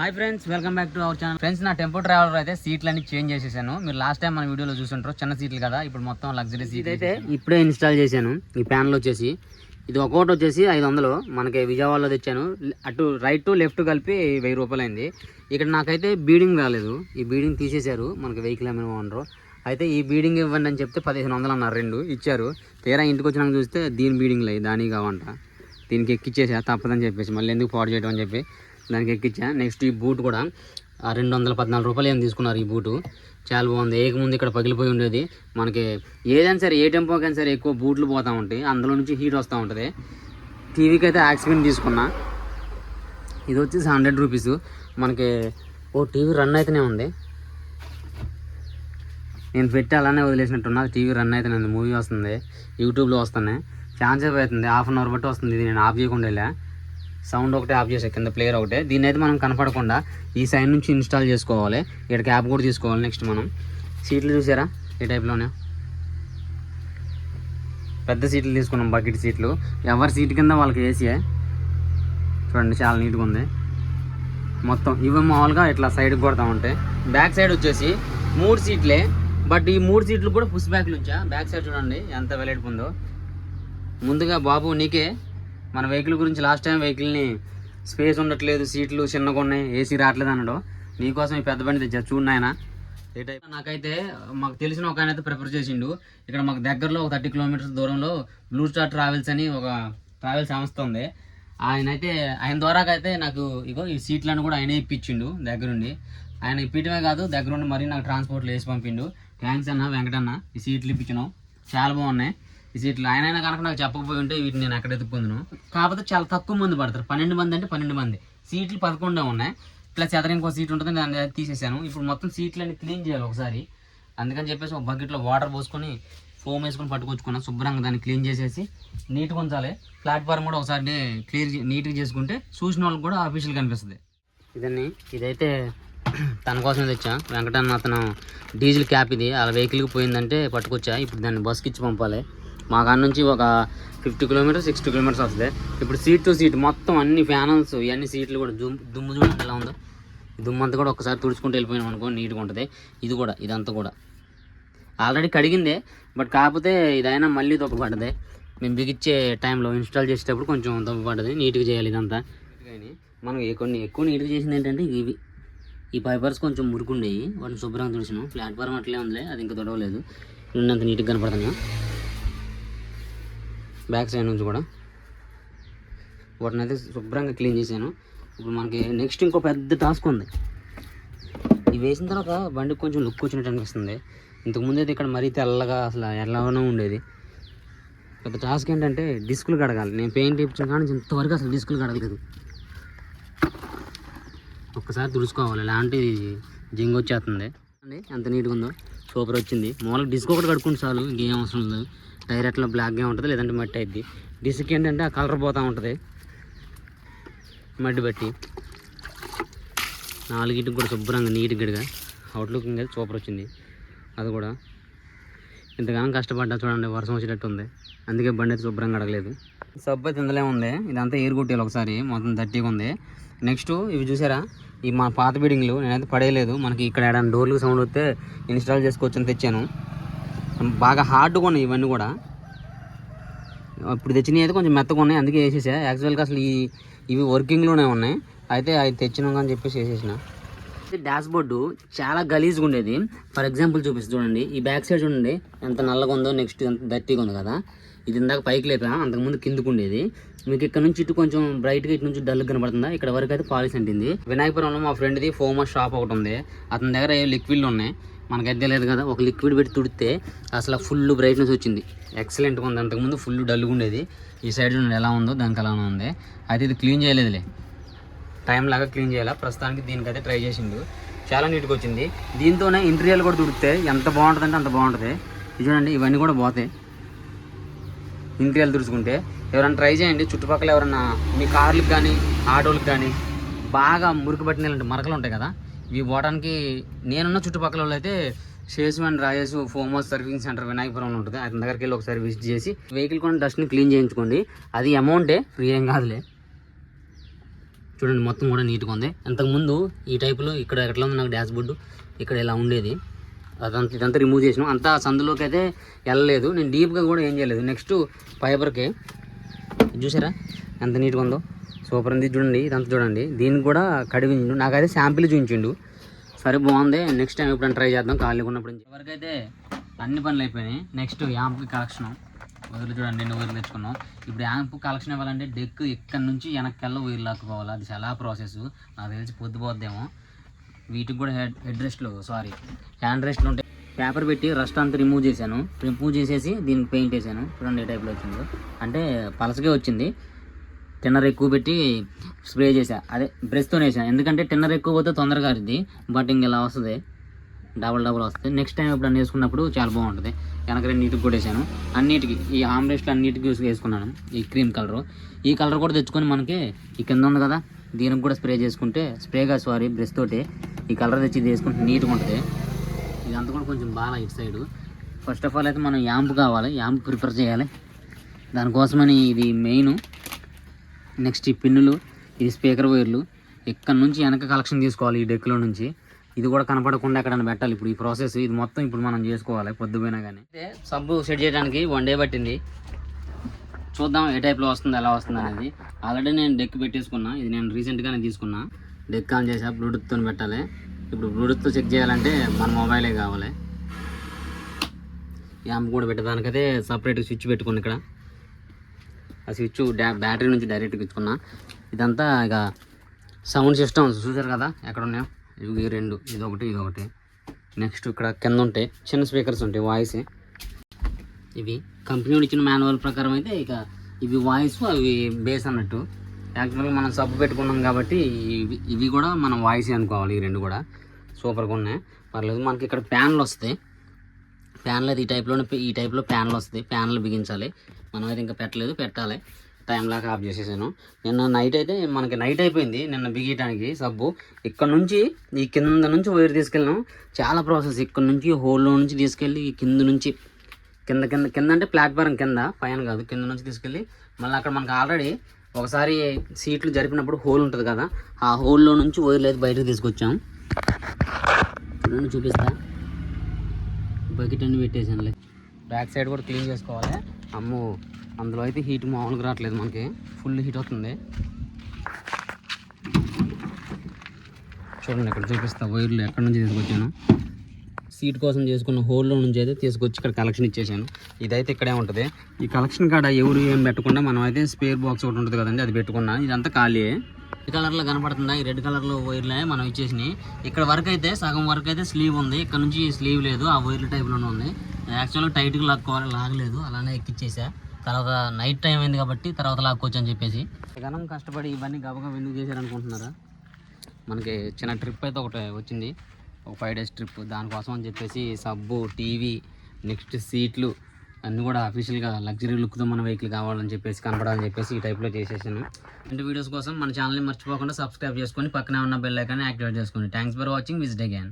Hi friends welcome back to our channel friends నా tempo traveller అయితే సీట్లు అన్ని చేంజ్ చేసేసాను. మీరు లాస్ట్ టైం మన వీడియోలో చూసుంటారు చిన్న సీట్లు కదా ఇప్పుడు మొత్తం లగ్జరీ సీట్ అయితే ఇప్పుడే ఇన్స్టాల్ చేశాను ఈ ప్యానల్ వచ్చేసి. ఇది ఒక్కొక్కటి వచ్చేసి ఐదు వందలు మనకి విజయవాడలో తెచ్చాను. అటు రైట్ టు లెఫ్ట్ కలిపి వెయ్యి రూపాయలు అయింది ఇక్కడ నాకైతే బీడింగ్ రాలేదు. ఈ బీడింగ్ తీసేశారు మనకి వెహికల్ ఏమైనా ఓనరు అయితే ఈ బీడింగ్ ఇవ్వండి అని చెప్తే పదిహేను వందలు అన్నారు రెండు ఇచ్చారు. తీరా ఇంటికి వచ్చినాక చూస్తే దీని బీడింగ్ లేదు దానికి కావంట. దీనికి ఎక్కిచ్చేసా తప్పదని చెప్పేసి మళ్ళీ ఎందుకు పాడు చేయడం అని చెప్పి. దానికి ఎక్కించా నెక్స్ట్ ఈ బూట్ కూడా రెండు వందల పద్నాలుగు రూపాయలు ఏం తీసుకున్నారు ఈ బూటు. చాలా బాగుంది. ఏకముందు ఇక్కడ పగిలిపోయి ఉండేది. మనకి ఏదైనా సరే ఏ టెంపోకైనా సరే ఎక్కువ బూట్లు పోతూ ఉంటాయి. అందులో నుంచి హీట్ వస్తూ ఉంటుంది. టీవీకి అయితే యాక్సిడెంట్ తీసుకున్నా. ఇది వచ్చేసి హండ్రెడ్ రూపీస్. మనకి ఓ టీవీ రన్ అయితేనే ఉంది. నేను పెట్టి అలానే వదిలేసినట్టున్నా. టీవీ రన్ అయితే ఉంది. మూవీ వస్తుంది. యూట్యూబ్లో వస్తున్నాయి. ఛాన్స్ అవుతుంది హాఫ్ అన్ అవర్ బట్టి వస్తుంది. ఇది నేను ఆఫ్ చేయకుండా వెళ్ళా. సౌండ్ ఒకటే ఆఫ్ చేసే కింద ప్లేయర్ ఒకటే. దీన్ని అయితే మనం కనపడకుండా ఈ సైడ్ నుంచి ఇన్స్టాల్ చేసుకోవాలి. ఇక్కడ క్యాప్ కూడా తీసుకోవాలి నెక్స్ట్ మనం. సీట్లు చూసారా? ఏ టైప్లోనే పెద్ద సీట్లు తీసుకున్నాం బకెట్ సీట్లు. ఎవరి సీట్ కింద వాళ్ళకి ఏసీయే చూడండి చాలా నీట్గా ఉంది. మొత్తం ఇవి మామూలుగా ఇట్లా సైడ్కి కొడతా ఉంటాయి బ్యాక్ సైడ్ వచ్చేసి మూడు సీట్లే. బట్ ఈ మూడు సీట్లు కూడా పుష్ బ్యాక్లు ఉంచా. బ్యాక్ సైడ్ చూడండి ఎంత వెలైట్ ఉందో. ముందుగా బాబు నీకే మన వెహికల్ గురించి లాస్ట్ టైం వెహికల్ని స్పేస్ ఉండట్లేదు సీట్లు చిన్నగా ఉన్నాయి ఏసీ రావట్లేదు అన్నాడు. నీకోసం ఈ పెద్ద బండి తెచ్చారు చూడు నాయన. ఏ టైప్ నాకైతే మాకు తెలిసిన ఒక ఆయన అయితే ప్రిఫర్ చేసిండు. ఇక్కడ మాకు దగ్గరలో ఒక థర్టీ కిలోమీటర్స్ దూరంలో బ్లూ స్టార్ ట్రావెల్స్ అని ఒక ట్రావెల్ సంస్థ ఉంది. ఆయన అయితే ఆయన ద్వారాకైతే నాకు ఇగో ఈ సీట్లను కూడా ఆయనే ఇప్పించిండు దగ్గరుండి. ఆయన ఇప్పించడమే కాదు దగ్గరుండి మరీ నాకు ట్రాన్స్పోర్ట్లో వేసి పంపిండు. థ్యాంక్స్ అన్న వెంకటన్న ఈ సీట్లు ఇప్పించినాం చాలా బాగున్నాయి. వీటిలో సీట్లు ఆయన కనుక నాకు చెప్పకపోయి ఉంటే వీటిని నేను ఎక్కడ ఎత్తుకుందును కాకపోతే చాలా తక్కువ మంది పడతారు. పన్నెండు మంది అంటే పన్నెండు మంది. సీట్లు పదకొండే ఉన్నాయి. ప్లస్ ఎదర ఇంకో సీట్ ఉంటుంది దాన్ని తీసేసాను. ఇప్పుడు మొత్తం సీట్లు అన్ని క్లీన్ చేయాలి ఒకసారి. అందుకని చెప్పేసి ఒక బకెట్లో వాటర్ పోసుకొని ఫోమ్ వేసుకొని పట్టుకొచ్చుకున్నాను శుభ్రంగా దాన్ని క్లీన్ చేసేసి నీట్గా ఉంచాలి. ప్లాట్ఫామ్ కూడా ఒకసారి క్లియర్ నీట్గా చేసుకుంటే చూసిన వాళ్ళకి కూడా ఆఫీషియల్ కనిపిస్తుంది. ఇదండి. ఇదైతే తన కోసం తెచ్చా. వెంకటన్న అతను డీజిల్ క్యాప్ ఇది. అలా వెహికల్కి పోయిందంటే పట్టుకొచ్చా. ఇప్పుడు దాన్ని బస్కి ఇచ్చి పంపాలి. మా కాడ నుంచి ఒక ఫిఫ్టీ కిలోమీటర్స్ సిక్స్టీ కిలోమీటర్స్ వస్తుంది. ఇప్పుడు సీట్ టు సీట్ మొత్తం అన్ని ఫ్యానల్స్ ఇవన్నీ సీట్లు కూడా దుమ్ దుమ్ము చూడండి ఎలా ఉందో. దుమ్ము అంతా కూడా ఒకసారి తుడుచుకుంటూ వెళ్ళిపోయినాం అనుకో నీట్గా ఉంటుంది. ఇది కూడా ఇదంతా కూడా. ఆల్రెడీ కడిగిందే బట్ కాకపోతే ఇదైనా మళ్ళీ దొబ్బపడ్డది మేము బిగిచ్చే టైంలో ఇన్స్టాల్ చేసేటప్పుడు కొంచెం దొబ్బపడ్డది నీట్గా చేయాలి ఇదంతా. కానీ మనం కొన్ని ఎక్కువ నీట్గా చేసింది ఏంటంటే ఇవి. ఈ పైపర్స్ కొంచెం మురుకుండేవి. వాటిని శుభ్రంగా తుడిచినాం. ప్లాట్ఫామ్ అట్లే ఉందిలే అది ఇంకా తొడవలేదు. ఉన్నంత నీట్గా కనపడుతున్నాం బ్యాక్ సైడ్ నుంచి కూడా. వాటిని అయితే శుభ్రంగా క్లీన్ చేశాను. ఇప్పుడు మనకి నెక్స్ట్ ఇంకో పెద్ద టాస్క్ ఉంది. ఇవి వేసిన తర్వాత బండికి కొంచెం లుక్ వచ్చినట్టు అనిపిస్తుంది. ఇంతకుముందు అయితే ఇక్కడ మరీ తెల్లగా అసలు ఎలాగోనో ఉండేది. పెద్ద టాస్క్ ఏంటంటే డిస్కులు కడగాలి. నేను పెయింట్ ఇప్పించిన కానీ ఇంతవరకు అసలు డిస్కులు కడగలేదు. ఒక్కసారి తుడుచుకోవాలి. ఇలాంటి జింగ్ వచ్చేస్తుంది అండి ఎంత నీట్గా ఉందో. సూపర్ వచ్చింది. మామూలుగా డిస్క్ ఒకటి కడుక్కుంటే చాలు ఇంకేం అవసరం లేదు. టైర్ అట్లా బ్లాక్గా ఉంటుంది లేదంటే మట్టి అయింది డిస్క్ ఏంటంటే ఆ కలర్ పోతూ ఉంటుంది. మట్టి బట్టి నాలుగింటికి కూడా శుభ్రంగా నీట్గా. గడిగా అవుట్లుక్ ఇంకా సూపర్ వచ్చింది. అది కూడా. ఇంతగానో కష్టపడ్డా చూడండి వర్షం వచ్చేటట్టు ఉంది. అందుకే బండి అయితే శుభ్రంగా అడగలేదు సబ్బు అయితే ఇందులో ఉంది. ఇదంతా ఎయిర్ కొట్టేయాలి ఒకసారి. మొత్తం దట్టిగా ఉంది. నెక్స్ట్ ఇవి చూసారా? ఈ మా పాత బిల్డింగ్లు నేనైతే పడేయలేదు. మనకి ఇక్కడ ఏడైనా డోర్లు సౌండ్ వస్తే ఇన్స్టాల్ చేసుకోవచ్చు అని తెచ్చాను. బాగా హార్డ్గా ఉన్నాయి ఇవన్నీ కూడా. ఇప్పుడు తెచ్చినవి అయితే కొంచెం మెత్తగా ఉన్నాయి అందుకే వేసేసా. యాక్చువల్గా అసలు ఈ ఇవి వర్కింగ్లోనే ఉన్నాయి. అయితే అవి తెచ్చినాం అని చెప్పేసి వేసేసిన. డాష్ బోర్డు చాలా గలీజ్గా ఉండేది. ఫర్ ఎగ్జాంపుల్ చూపిస్తూ చూడండి. ఈ బ్యాక్ సైడ్ చూడండి. ఎంత నల్లగా ఉందో నెక్స్ట్ ఎంత దట్టిగా ఉంది కదా. ఇది ఇందాక పైకి లేపా అంతకుముందు కిందకు ఉండేది. మీకు ఇక్కడ నుంచి ఇటు కొంచెం బ్రైట్గా ఇటు నుంచి డల్ కనబడుతుందా? ఇక్కడ వరకు అయితే పాలిష్ అంటింది. వినాయకపురంలో మా ఫ్రెండ్ది ఫోమా షాప్ ఒకటి ఉంది. అతని దగ్గర ఏ లిక్విడ్లు ఉన్నాయి. మనకైతే లేదు కదా ఒక లిక్విడ్ పెట్టి తుడితే అసలు ఫుల్ బ్రైట్నెస్ వచ్చింది. ఎక్సలెంట్గా ఉంది. అంతకుముందు ఫుల్ డల్గా ఉండేది. ఈ సైడ్ నుండి ఎలా ఉందో దానికి అలానే ఉంది. అయితే ఇది క్లీన్ చేయలేదులే. టైం లాగా క్లీన్ చేయాలా? ప్రస్తుతానికి దీనికైతే ట్రై చేసిండు. చాలా నీట్గా వచ్చింది. దీంతోనే ఇంటీరియర్ కూడా తుడితే ఎంత బాగుంటుందంటే అంత బాగుంటుంది. ఇది చూడండి ఇవన్నీ కూడా పోతాయి. ఇంటి వెళ్ళి దురుచుకుంటే ఎవరైనా ట్రై చేయండి. చుట్టుపక్కల ఎవరైనా మీ కార్లకు కానీ ఆటోలకు కానీ బాగా మురికి పట్టిన ఇలాంటి మరకలు ఉంటాయి కదా. ఇవి పోవడానికి నేనున్న చుట్టుపక్కల వాళ్ళు అయితే Seshu and Rajesh famous servicing centre వినాయకపురంలో ఉంటుంది. అతని దగ్గరికి వెళ్ళి ఒకసారి విజిట్ చేసి వెహికల్ కొన్ని డస్ట్ని క్లీన్ చేయించుకోండి. అది అమౌంటే ఫ్రీ ఏం కాదులే. చూడండి మొత్తం కూడా నీట్గా ఉంది. అంతకుముందు ఈ టైపులో ఇక్కడ ఎట్లా ఉంది నాకు డాష్ బోర్డు ఇక్కడ ఇలా ఉండేది. అదంతా ఇదంతా రిమూవ్ చేసినాం. అంతా సందులోకి అయితే వెళ్ళలేదు. నేను డీప్గా కూడా ఏం చేయలేదు. నెక్స్ట్ ఫైబర్కి చూసారా? ఎంత నీట్గా ఉందో. సూపర్ ఉంది. చూడండి. ఇదంతా చూడండి. దీనికి కూడా కడిగిండు నాకైతే శాంపిల్ చూపించిండు. సరే బాగుంది. నెక్స్ట్ టైం ఎప్పుడైనా ట్రై చేద్దాం. ఖాళీగా ఉన్నప్పుడు ఎవరికైతే అన్ని పనులు అయిపోయినాయి. నెక్స్ట్ యాంప్కి కలెక్షన్ వదిలి చూడండి. నేను వైర్లు తెచ్చుకున్నాం. ఇప్పుడు యాంప్ కలెక్షన్ ఇవ్వాలంటే డెక్ ఇక్కడ నుంచి వెనక్కెళ్ళ వైర్లు లాక్కుపోవాలి అది చాలా ప్రాసెస్ నాకు తెలిసి పొద్దుపోద్దేమో వీటికి కూడా హెడ్ హెడ్ రెస్ట్లు సారీ హ్యాండ్ రెస్ట్లు ఉంటాయి పేపర్ పెట్టి రస్ట్ అంతా రిమూవ్ చేశాను. రిమూవ్ చేసేసి దీనికి పెయింట్ వేసాను చూడండి ఏ టైప్లో వచ్చిందో. అంటే పలసకే వచ్చింది. టిన్నర్ ఎక్కువ పెట్టి స్ప్రే చేశా. అదే బ్రష్తో వేసాను ఎందుకంటే టిన్నర్ ఎక్కువ పోతే తొందరగా అరిద్ది. బట్ ఇంక ఇలా వస్తుంది. డబల్ డబల్ వస్తుంది. నెక్స్ట్ టైం ఎప్పుడన్నా వేసుకున్నప్పుడు చాలా బాగుంటుంది. వెనక రెండు నీటికి కూడా వేసాను అన్నిటికి ఈ ఆమ్రేస్ట్లు అన్నిటికీ యూస్ వేసుకున్నాను. ఈ క్రీమ్ కలర్ ఈ కలర్ కూడా తెచ్చుకొని మనకి ఈ కింద ఉంది కదా దీనికి కూడా స్ప్రే చేసుకుంటే స్ప్రేగా సారీ బ్రష్ తోటి. ఈ కలర్ తెచ్చి ఇది వేసుకుంటే నీట్గా ఉంటుంది. ఇదంతా కూడా కొంచెం బాగా ఇటు సైడు ఫస్ట్ ఆఫ్ ఆల్ అయితే మనం యాంప్ కావాలి. యాంప్ ప్రిపేర్ చేయాలి. దానికోసమని ఇది మెయిన్. నెక్స్ట్ ఈ పిన్నులు ఇది స్పీకర్ వైర్లు. ఇక్కడ నుంచి వెనక కలెక్షన్ తీసుకోవాలి ఈ డెక్లో నుంచి. ఇది కూడా కనపడకుండా ఎక్కడైనా పెట్టాలి. ఇప్పుడు ఈ ప్రాసెస్ ఇది మొత్తం ఇప్పుడు మనం చేసుకోవాలి పొద్దుపోయినా కానీ అయితే సబ్బు సెట్ చేయడానికి వన్ డే పట్టింది. చూద్దాం ఏ టైప్లో వస్తుంది ఎలా వస్తుంది అనేది. ఆల్రెడీ నేను డెక్ పెట్టేసుకున్నా. ఇది నేను రీసెంట్గానే తీసుకున్నా. డెక్ ఆన్ చేసా బ్లూటూత్తో పెట్టాలి. ఇప్పుడు బ్లూటూత్తో చెక్ చేయాలంటే మన మొబైలే కావాలి. యాంప్ కూడా పెట్టడానికైతే సపరేట్ స్విచ్ పెట్టుకుని ఇక్కడ. ఆ స్విచ్ బ్యాటరీ నుంచి డైరెక్ట్గా ఇచ్చుకున్నా. ఇదంతా ఇక సౌండ్ సిస్టమ్స్ చూసారు కదా ఎక్కడ ఉన్నాయో? ఇవి రెండు ఇది ఒకటి ఇది ఒకటి నెక్స్ట్ ఇక్కడ కింద ఉంటాయి చిన్న స్పీకర్స్ ఉంటాయి వాయిస్ ఇవి. కంపెనీ ఇచ్చిన మాన్యువల్ ప్రకారం అయితే ఇక ఇవి వాయిస్ అవి బేస్ అన్నట్టు. యాక్చువల్గా మనం సబ్బు పెట్టుకున్నాం కాబట్టి ఇవి ఇవి కూడా మనం వాయిస్ అనుకోవాలి ఈ రెండు కూడా. సూపర్గా ఉన్నాయి. పర్లేదు మనకి ఇక్కడ ప్యాన్లు వస్తాయి. ప్యాన్లు అయితే ఈ టైప్లోనే ఈ టైప్లో ప్యాన్లు వస్తాయి. ప్యాన్లు బిగించాలి. మనం అయితే ఇంకా పెట్టలేదు పెట్టాలి. టైం లాగా ఆఫ్ చేసేసాను. నిన్న నైట్ అయితే మనకి నైట్ అయిపోయింది. నిన్న బిగించడానికి సబ్బు ఇక్కడ నుంచి ఈ కింద నుంచి వైర్ తీసుకెళ్ళాం చాలా ప్రాసెస్ ఇక్కడ నుంచి హోల్లో నుంచి తీసుకెళ్ళి ఈ కింద నుంచి కింద కింద కింద అంటే ప్లాట్ఫారం కింద పైన కాదు కింద నుంచి తీసుకెళ్ళి మళ్ళీ అక్కడ మనకు ఆల్రెడీ ఒకసారి సీట్లు జరిపినప్పుడు హోల్ ఉంటుంది కదా ఆ హోల్లో నుంచి వైర్లు అయితే బయటకు తీసుకొచ్చాం. చూడండి చూపిస్తా. బకెట్ అన్ని పెట్టేసానులే బ్యాక్ సైడ్ కూడా క్లీన్ చేసుకోవాలి. అమ్మో అందులో అయితే హీట్ మామూలుగా రావట్లేదు మనకి. ఫుల్ హీట్ అవుతుంది చూడండి ఇక్కడ చూపిస్తా వైర్లు ఎక్కడి నుంచి తీసుకొచ్చాను. సీట్ కోసం చేసుకున్న హోల్లో నుంచి అయితే తీసుకొచ్చి ఇక్కడ కలెక్షన్ ఇచ్చేసాను. ఇదైతే ఇక్కడే ఉంటుంది. ఈ కలెక్షన్ కాడ ఎవరు ఏం పెట్టకుండా మనం అయితే స్పేర్ బాక్స్ ఒకటి ఉంటుంది కదండి అది పెట్టుకున్నా ఇదంతా ఖాళీ ఈ కలర్లో కనపడుతుందా? ఈ రెడ్ కలర్లో వైర్లే మనం ఇచ్చేసినాయి ఇక్కడ వరకు అయితే సగం వరకు అయితే స్లీవ్ ఉంది. ఇక్కడ నుంచి స్లీవ్ లేదు. ఆ వైర్ల టైప్లోనే ఉంది. యాక్చువల్గా టైట్గా లాక్కోవాలి లాగలేదు. అలానే ఎక్కిచ్చేసా. తర్వాత నైట్ టైం అయింది కాబట్టి తర్వాత లాక్కోవచ్చు అని చెప్పేసి. గనం కష్టపడి ఇవన్నీ గబగబ ఎందుకు చేశారనుకుంటున్నారా? మనకి చిన్న ట్రిప్ అయితే ఒకటి వచ్చింది. ఒక ఫైవ్ డేస్ ట్రిప్ దానికోసం అని చెప్పేసి సబ్బు టీవీ నెక్స్ట్ సీట్లు అన్నీ కూడా అఫీషియల్గా లగ్జరీ లుక్తో మన వెహికల్ కావాలని చెప్పేసి కనపడాలని చెప్పేసి ఈ టైప్లో చేసేసాను. అంటే వీడియోస్ కోసం మన ఛానల్ని మర్చిపోకుండా సబ్స్క్రైబ్ చేసుకొని పక్కనే ఉన్న బెల్ ఐకాన్ని యాక్టివేట్ చేసుకోండి. Thanks for watching visit again